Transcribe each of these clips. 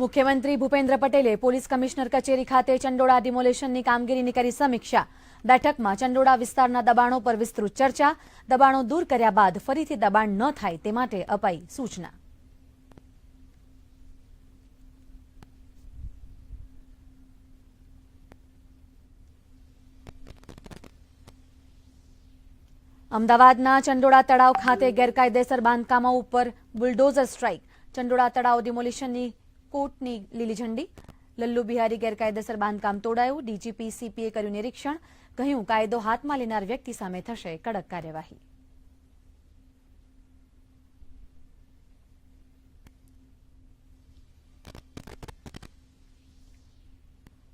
મુખ્યમંત્રી ભૂપેન્દ્ર પટેલે police commissioner કચેરી ખાતે ચંડોળા ડિમોલેશનની કામગીરીની કરી સમીક્ષા. બેઠકમાં ચંડોળા વિસ્તારના દબાણો પર વિસ્તૃત ચર્ચા. દબાણો દૂર કર્યા બાદ ફરીથી દબાણ ન થાય તે માટે અપાઈ સૂચના. અમદાવાદના ચંડોળા તળાવ ખાતે ગેરકાયદેસર બાંધકામો ઉપર બુલડોઝર સ્ટ્રાઇક. ચંડોળા તળાવ ડિમોલિશનની કોર્ટની લીલી ઝંડી. લલ્લુ બિહારી ગેરકાયદેસર બાંધકામ તોડાયું. ડીજીપી, સીપીએ કર્યું નિરીક્ષણ. કહ્યું, કાયદો હાથમાં લેનાર વ્યક્તિ સામે થશે કડક કાર્યવાહી.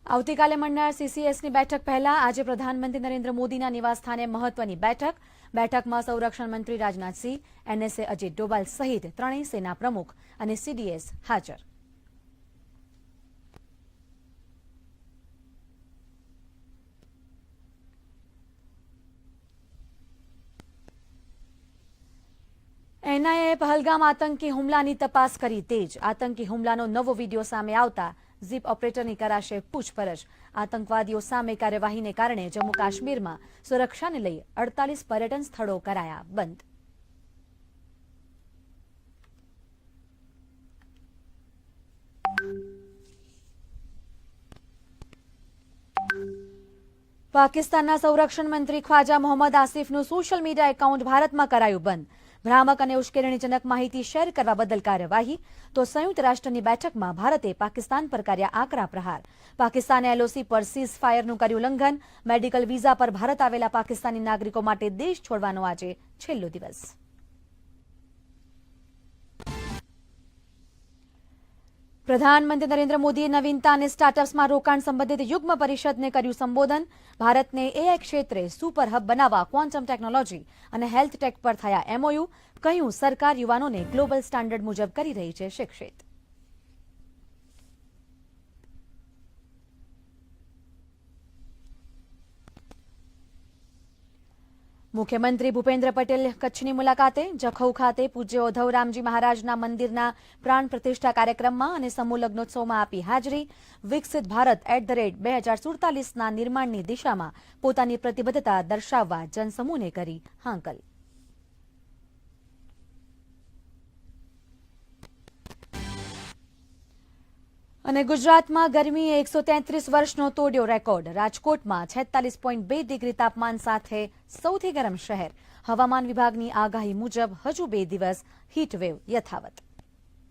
આવતીકાલે મળનાર સીસીએસની બેઠક પહેલા આજે પ્રધાનમંત્રી નરેન્દ્ર મોદીના નિવાસસ્થાને મહત્વની બેઠક. બેઠકમાં સંરક્ષણ મંત્રી રાજનાથસિંહ, એનએસએ અજીત ડોભાલ સહિત ત્રણેય સેના પ્રમુખ અને સીડીએસ હાજર. એનઆઈએ પહલગામ આતંકી હુમલાની તપાસ કરી તેજ. આતંકી હુમલાનો નવો વીડિયો સામે આવતા ઝીપ ઓપરેટરની કરાશે પૂછપરછ. આતંકવાદીઓ સામે કાર્યવાહીને કારણે જમ્મુ કાશ્મીરમાં સુરક્ષાને લઈ અડતાલીસ પર્યટન સ્થળો કરાયા બંધ. પાકિસ્તાનના સંરક્ષણ મંત્રી ખ્વાજા મોહમ્મદ આસિફનું સોશિયલ મીડિયા એકાઉન્ટ ભારતમાં કરાયું બંધ. ભ્રામક અને ઉશ્કેરણીજનક માહિતી શેર કરવા બદલ કાર્યવાહી, તો સંયુક્ત રાષ્ટ્રની બેઠકમાં ભારતે પાકિસ્તાન પર કર્યા આકરા પ્રહાર. પાકિસ્તાને એલઓસી પર સીઝ ફાયરનું કર્યું ઉલ્લંઘન. મેડિકલ વિઝા પર ભારત આવેલા પાકિસ્તાની નાગરિકો માટે દેશ છોડવાનો આજે છેલ્લો દિવસ. પ્રધાનમંત્રી નરેન્દ્ર મોદીએ નવીનતા અને સ્ટાર્ટઅપ્સમાં રોકાણ સંબંધિત યુગ્મ પરિષદને કર્યું સંબોધન. ભારતને એઆઈ ક્ષેત્રે સુપર હબ બનાવવા ક્વોન્ટમ ટેકનોલોજી અને હેલ્થ ટેક પર થયા એમઓયુ કહ્યું, સરકાર યુવાનોને ગ્લોબલ સ્ટાન્ડર્ડ મુજબ કરી રહી છે, શિક્ષિત. મુખ્યમંત્રી ભૂપેન્દ્ર પટેલ કચ્છની મુલાકાતે જખૌ ખાતે પૂજ્ય ઓધવરામજી મહારાજના મંદિરના પ્રાણ પ્રતિષ્ઠા કાર્યક્રમમાં અને સમૂહ લગ્નોત્સવમાં આપી હાજરી. વિકસિત ભારત એટ ધ રેટ બે હજાર સુડતાલીસના નિર્માણની દિશામાં પોતાની પ્રતિબદ્ધતા દર્શાવવા જનસમૂહને કરી હાંકલ. અને ગુજરાતમાં ગરમીએ એકસો તેત્રીસ વર્ષનો તોડ્યો રેકોર્ડ. રાજકોટમાં છેતાલીસ પોઈન્ટ બે ડિગ્રી તાપમાન સાથે સૌથી ગરમ શહેર. હવામાન વિભાગની આગાહી મુજબ હજુ બે દિવસ હીટવેવ યથાવત.